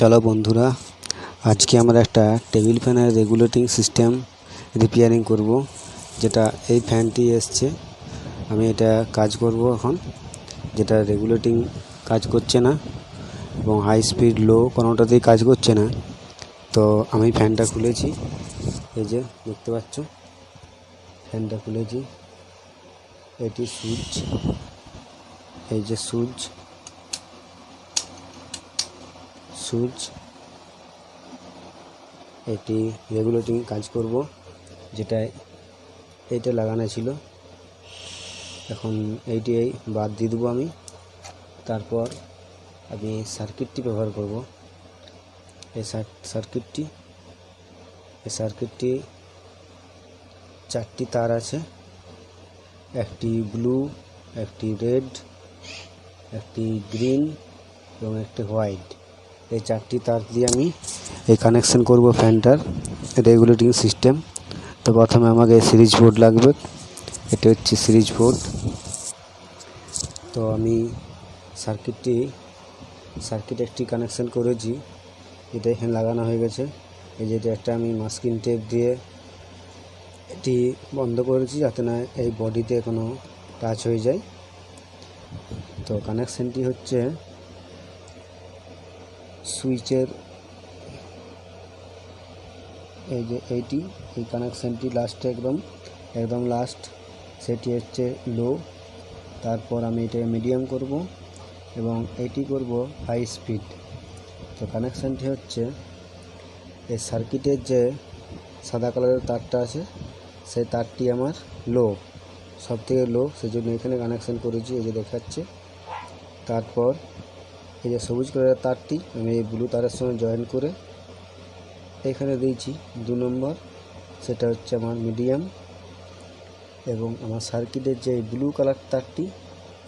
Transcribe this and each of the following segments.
চলো বন্ধুরা, আজকে আমরা একটা টেবিল ফ্যানের রেগুলেটিং সিস্টেম রিপেয়ারিং করব, যেটা এই ফ্যানটি এসছে। আমি এটা কাজ করব এখন, যেটা রেগুলেটিং কাজ করছে না এবং হাই স্পিড, লো কোনোটাতেই কাজ করছে না। তো আমি ফ্যানটা খুলেছি, এই যে দেখতে পাচ্ছ, ফ্যানটা খুলেছি। এটি সুইচ, এই যে সুইচ সুইচ এটি রেগুলেটিং কাজ করব, যেটা এইটা লাগানো ছিল। এখন এইটি এই বাদ দিয়ে দেবো আমি। তারপর আমি সার্কিটটি ব্যবহার করব। এই সার্কিটটি এই সার্কিটটি চারটি তার আছে। একটি ব্লু, একটি রেড, একটি গ্রিন এবং একটি হোয়াইট। এই চারটি তার দিয়ে আমি এই কানেকশন করব ফ্যানটার রেগুলেটিং সিস্টেম তো প্রথমে আমাকে সিরিজ বোর্ড লাগবে। এটা হচ্ছে সিরিজ বোর্ড তো আমি সার্কিটটি সার্কিট একটি কানেকশন করেছি। এটা এখানে লাগানো হয়ে গেছে। এই যেটা একটা আমি মাস্কিন টেপ দিয়ে এটি বন্ধ করেছি যাতে না এই বডিতে কোনো টাচ হয়ে যায়। তো কানেকশানটি হচ্ছে সুইচের এই যে এইটি, এই কানেকশানটি লাস্টে একদম একদম লাস্ট সেটি হচ্ছে লো তারপর আমি এটা মিডিয়াম করব এবং এটি করব হাই স্পিড তো কানেকশানটি হচ্ছে, এই সার্কিটের যে সাদা কালারের তারটা আছে, সেই তারটি আমার লো সব থেকে লো সেই জন্য এখানে কানেকশান করেছি, এই যে দেখাচ্ছে। তারপর এই যে সবুজ কালারের তারটি, আমি এই ব্লু তারের সঙ্গে জয়েন করে এখানে দিয়েছি দু নম্বর সেটা হচ্ছে আমার মিডিয়াম এবং আমার সার্কিটের যে ব্লু কালার তারটি,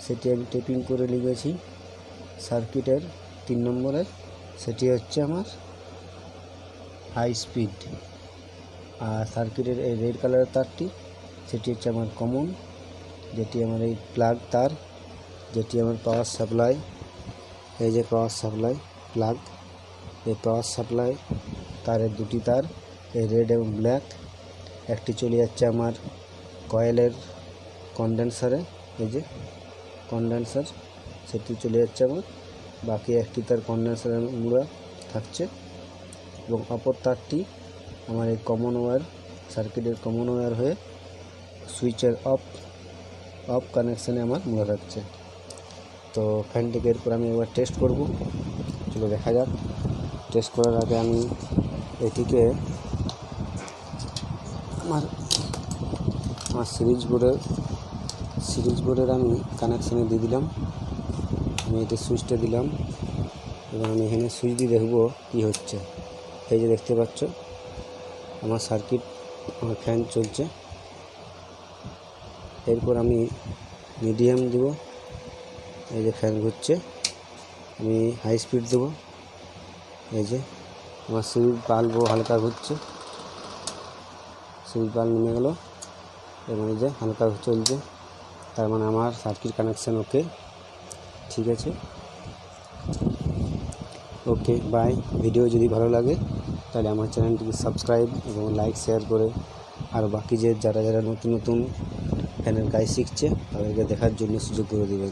সেটি আমি টেপিং করে লিখেছি। সার্কিটের তিন নম্বরের, সেটি হচ্ছে আমার হাই স্পিড আর সার্কিটের এই রেড কালারের তারটি, সেটি হচ্ছে আমার কমন যেটি আমার এই প্লাগ তার, যেটি আমার পাওয়ার সাপ্লাই এই যে পাওয়ার সাপ্লাই প্লাগ এই পাওয়ার সাপ্লাই তারের দুটি তার, এই রেড এবং ব্ল্যাক একটি চলে যাচ্ছে আমার কয়েলের কন্ডেন্সারে এই যে কন্ডেন্সার সেটি চলে যাচ্ছে আমার। বাকি একটি তার কন্ডেন্সারের মুড়া থাকছে। এবং অপর তারটি আমার এই কমন ওয়্যার সার্কিটের কমন ওয়্যার হয়ে সুইচের অফ অফ কানেকশানে আমার মুড়া থাকছে। তো ফ্যানটিকে এরপর আমি একবার টেস্ট করব। চলো দেখা যাক। টেস্ট করার আগে আমি এটিকে আমার আমার সিরিজ বোর্ডের সিরিজ বোর্ডের আমি কানেকশানে দিয়ে দিলাম। আমি এতে সুইচটা দিলাম। এবং আমি এখানে সুইচ দিয়ে দেখব কী হচ্ছে। এই যে দেখতে পাচ্ছ, আমার সার্কিট আমার ফ্যান চলছে। এরপর আমি মিডিয়াম দেব। এই যে ফ্যান ঘুরছে, আমি হাই স্পিড দেব। এই যে আমার সুইচ বাল্বও হালকা ঘুরছে। সুইচ বাল্ব নেমে গেল। এবং এই যে হালকা চলছে। তার মানে আমার সার্কিট কানেকশান ওকে ঠিক আছে। ওকে বাই ভিডিও যদি ভালো লাগে, তাহলে আমার চ্যানেলটিকে সাবস্ক্রাইব এবং লাইক শেয়ার করে। আর বাকি যে যারা যারা নতুন নতুন ফ্যানের কাজ শিখছে, তাদেরকে দেখার জন্য সুযোগ করে দেবেন।